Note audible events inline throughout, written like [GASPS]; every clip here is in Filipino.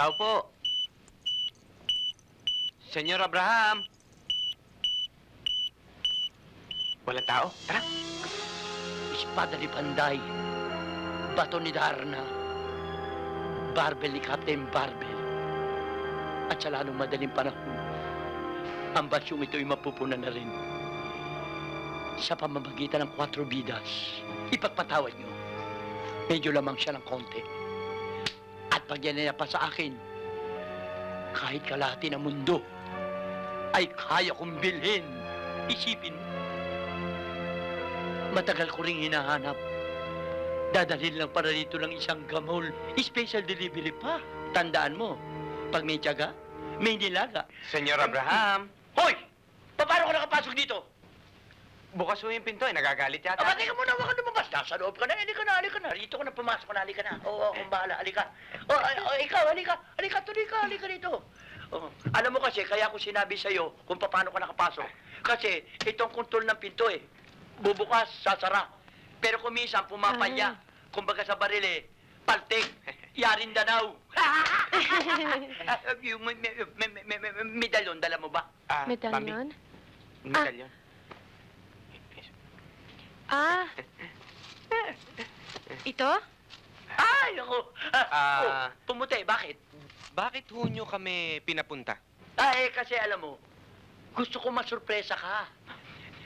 Tao po. Senyor Abraham. Walang tao. Tara. Espada ni Panday, bato ni Darna, barbel ni Captain Barbel. At sa lalong madaling panahon, ang basyong ito'y mapupunan na rin. Sa pamamagitan ng kwatro bidas, ipagpatawad niyo. Medyo lamang siya ng konti. At pag yan ay pa sa akin, kahit kalahati ng mundo, ay kaya kong bilhin. Isipin mo. Matagal ko ring hinahanap. Dadalhin lang para dito ng isang gamol. Special delivery pa. Tandaan mo, pag may tiyaga, may nilaga. Senyor Abraham. Hoy! Paano ka nakapasok dito? Bukas mo yung pinto eh. Nagagalit yata. Aba, teka muna, huwag ka lumabas. Nasa loob ka na, halika na, halika na. Rito ka na, pumasok ka na, halika na. Oo, akong bahala, halika. O, ay, o, ikaw, halika, halika, tuloy ka, halika dito. Oh, alam mo kasi, kaya ko sinabi sa'yo kung paano ka nakapasok. Kasi, itong kontrol ng pinto eh. Bubukas, sasara. Pero kung minsan, pumapalya. Kumbaga sa baril eh, paltik, yarin danaw. yung may, may, may, may, may, may medalyon, dala mo ba? Ah. Medallion? Medalyon. Ah. Ito? Ay, ako. Ah. oh, pumuti, bakit? Bakit ho nyo kami pinapunta? Ay, eh, kasi alam mo, gusto ko masurpresa ka.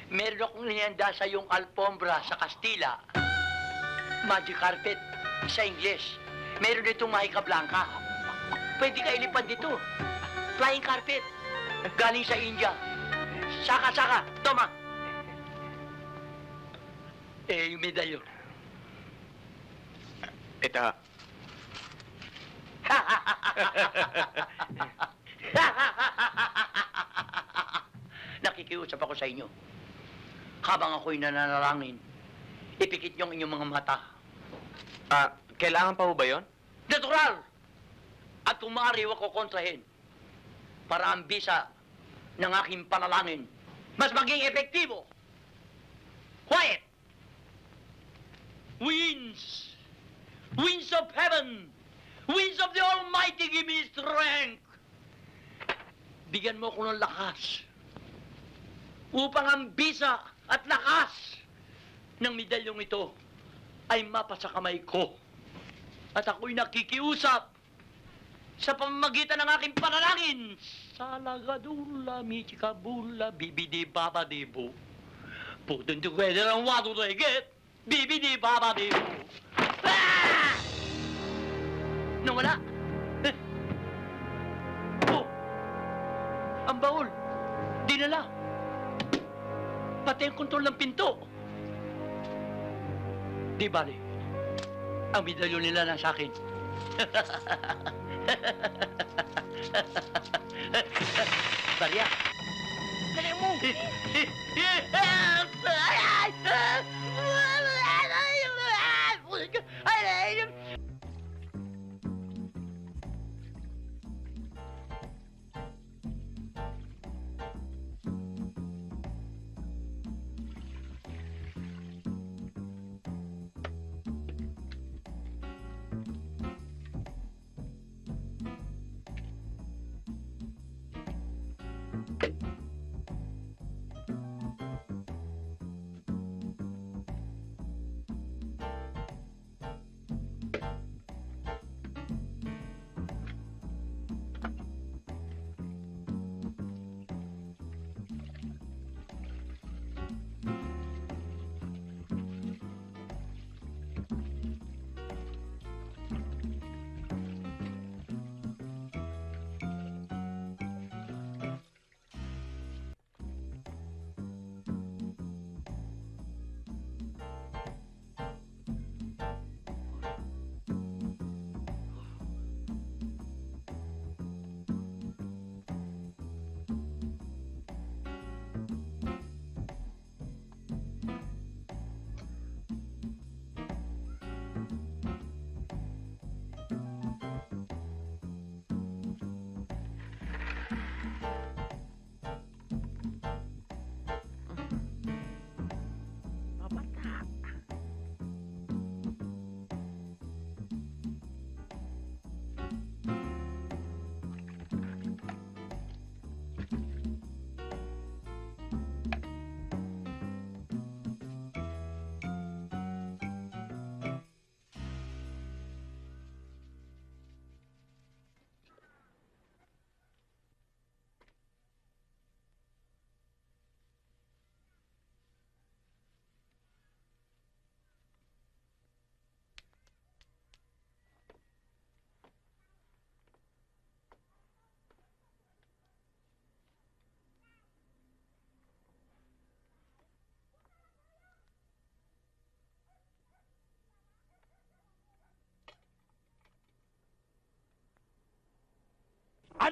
Meron akong nihanda sa yung alfombra sa Kastila. Magic carpet sa English. Meron ditong Mahika Blanca. Pwede ka ilipad dito. Flying carpet. Galing sa India. Saka, saka. Toma. Eh, yung medalyon. Ito. [LAUGHS] Nakikiusap ako sa inyo. Habang ako'y nananalangin, ipikit niyo ang inyong mga mata. Ah, kailangan pa ho ba yon? Natural! At kung maaari, huwag ko kontrahin. Para ang bisa ng aking panalangin mas maging epektibo. Quiet! Winds! Winds of heaven! Winds of the Almighty, give me strength! Bigyan mo ako ng lakas upang ang bisa at lakas ng medalyong ito ay mapasa kamay ko. At ako'y nakikiusap sa pamamagitan ng aking panalangin. Salagadula, michikabula, bibidi babadibo. Putun together ang wado they get. Bibidi babadibo. Ah! Nawala. Eh. Oh! Ang baul. Dinala. Pati ang kontrol ng pinto. Di bali. Ang medalyon nila na sa akin. [LAUGHS] Barya. Dali mo. [LAUGHS]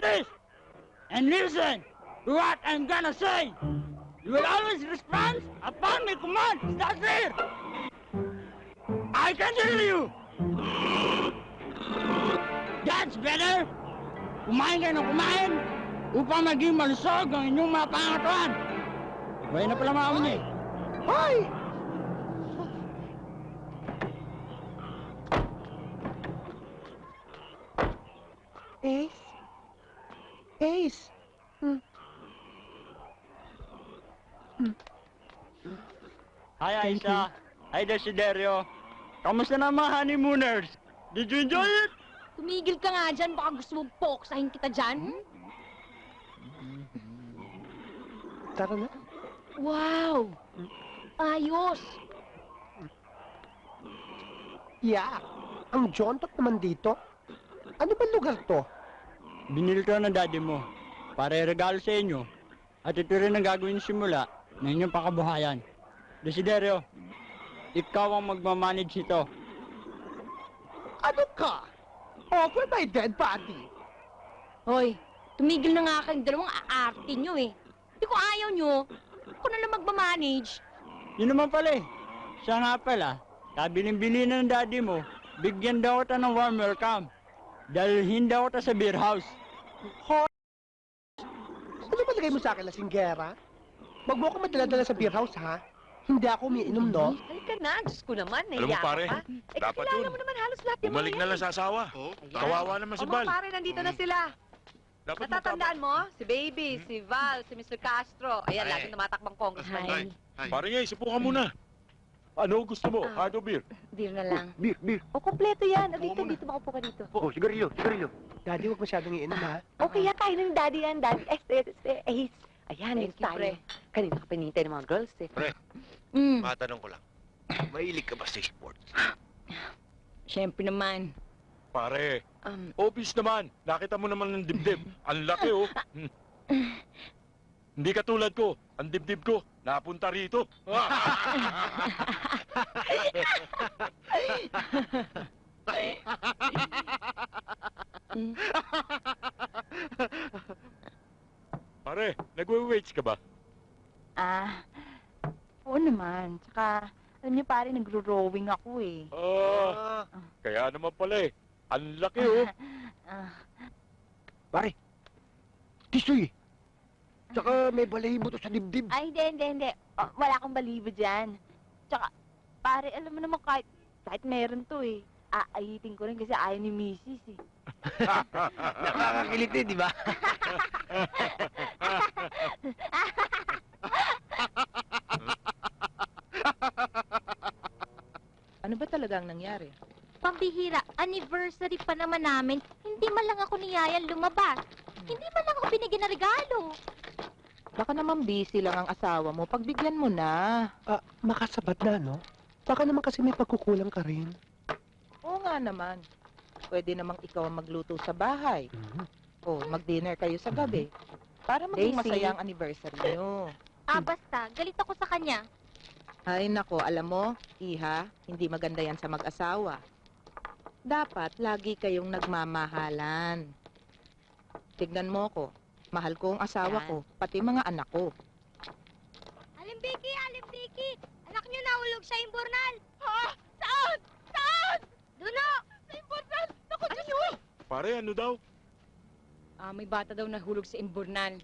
notice and listen to what I'm gonna say. You will always respond upon my command. That clear? I can tell you. That's better. Kumain kayo ng kumain upang maging malusog ang inyong mga pangatuan. Buhay na pala mga niya. Hoy! Ace? Hi, Aisha. Hi, Desiderio. Kamusta na mga honeymooners? Did you enjoy it? Tumigil ka nga dyan, baka gusto mong poksahin kita dyan. Tara na. Wow! Ayos! Yeah. Ang jontot naman dito. Ano ba lugar to? Binili ko ng daddy mo para regalo sa inyo. At ito rin ang gagawin simula ng inyong pakabuhayan. Desiderio, ikaw ang magmamanage ito. Ano ka? Offer by dead body. Hoy, tumigil na nga kayong dalawang aarte nyo eh. Hindi ko ayaw nyo. Ako na lang magmamanage. Yun naman pala eh. Siya nga pala, kabiling-bili na ng daddy mo, bigyan daw kita ng warm welcome. Dalhin daw kita sa beer house. Ano ba lagay mo sa akin, lasinggera? Wag mo ako madala-dala sa beer house, ha? Hindi ako umiinom, no? Halika na, Diyos ko naman, Alam mo, nahiya pare, ka pa. Eh, dapat kakilala yun. mo naman halos lahat yung Bumalik mga na yan. lang sa asawa. Ayan. Kawawa naman si O, Val. mga pare, nandito na sila. Dapat Natatandaan mo? Si Baby, si Val, si Mr. Castro. Ayan, Ay. laging tumatakbang congressman. Hi. yun. Pare niya, isipo ka muna. Ano gusto mo? Ah. Hard o beer? Deal na lang. Beer, beer. O, kompleto yan. O, dito, dito, makaupo ka dito. Oh, sigarilyo, sigarilyo. Daddy, huwag masyadong iinom, ha? Okay, yan, kain ni Daddy yan, Daddy. Este, este, Ace. Ayan, Thank Thank you, tayo. pre. Kanina ka pinintay ng mga girls, eh. Mm, Matanong ko lang. Mahilig ka ba sa sports? [GASPS] syempre naman. Pare, Um, obvious naman. Nakita mo naman ng dibdib. [LAUGHS] Ang laki oh. [LAUGHS] Hindi katulad ko. Ang dibdib ko, napunta rito. [LAUGHS] Pare, nagwe-weights ka ba? Ah, oo naman. Tsaka, alam niyo pare, nagro-rowing ako eh. Ah, kaya naman pala eh. Ang laki oh. [LAUGHS] Ah, Pare, tisoy. Tsaka may balahibo to sa dibdib. ay, hindi, hindi, hindi. Oh, wala akong balibo dyan. Tsaka, pare, alam mo naman kahit, kahit meron to eh. Aayitin ko rin kasi ayaw ni misis eh. [LAUGHS] Nakakakilit eh, di ba? [LAUGHS] Ano ba talagang nangyari? pambihira, anniversary pa naman namin. Hindi man lang ako niyayang lumabas. Hindi man lang ako binigyan ng regalo. Baka naman busy lang ang asawa mo. Pagbigyan mo na. Ah, makasabat na, no? Baka naman kasi may pagkukulang ka rin. Oo nga naman. Pwede namang ikaw ang magluto sa bahay. Mhm. O mag-dinner kayo sa gabi. Para maging Daisy. masaya ang anniversary nyo. Ah, basta, galit ako sa kanya. Ay nako, alam mo, Iha, hindi maganda yan sa mag-asawa. Dapat lagi kayong nagmamahalan. Tignan mo ko, mahal ko ang asawa Yan. ko, pati mga anak ko. Alimbiki, Alimbiki! Anak niyo nahulog sa imburnal! Ha? Saan? Saan? Duno! Sa imburnal! Naku, Diyos ko! Pare, ano daw? Ah, may bata daw nahulog sa imburnal.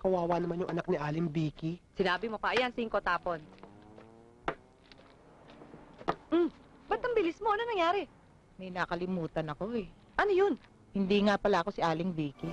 Kawawa naman yung anak ni Aling Vicky. Sinabi mo pa, ayan, singko tapon. Hmm, ba't ang bilis mo? Ano nangyari? May nakalimutan ako eh. Ano yun? Hindi nga pala ako si Aling Vicky.